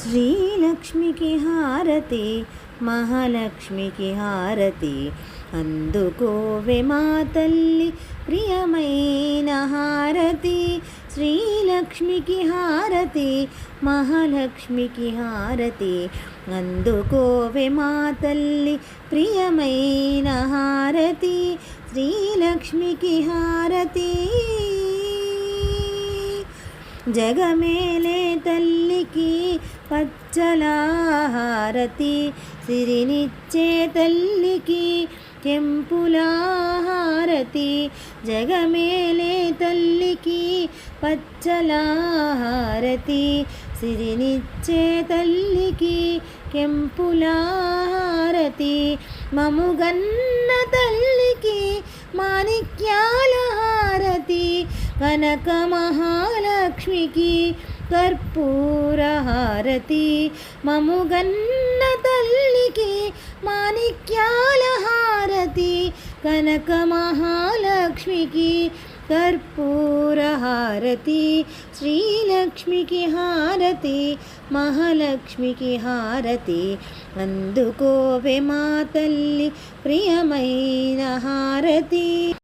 శ్రీలక్ష్మికి హారతి మహాలక్ష్మికి హారతి. అందుకోవే మా తల్లి ప్రియమైన హారతి. శ్రీలక్ష్మికి హారతి మహాలక్ష్మికి హారతి. అందుకోవే మా తల్లి ప్రియమైన హారతి. శ్రీలక్ష్మికి హారతి. జగమేలే తల్లికి పచ్చలాహారతి సిరినిచ్చే తల్లికి కెంపులాహారతి జగమేలే తల్లికి పచ్చలాహారతి సిరినిచ్చే తల్లికి కెంపులాహారతి మముగన్న తల్లికి మాణిక్యాల హారతి కనక మహాలక్ష్మికి కర్పూర హారతి మముగన్న తల్లికి మాణిక్యాల హారతి కనక మహాలక్ష్మికి కర్పూర హారతి శ్రీలక్ష్మికి హారతి మహాలక్ష్మికి హారతి అందుకోవే మా తల్లి ప్రియమైన హారతి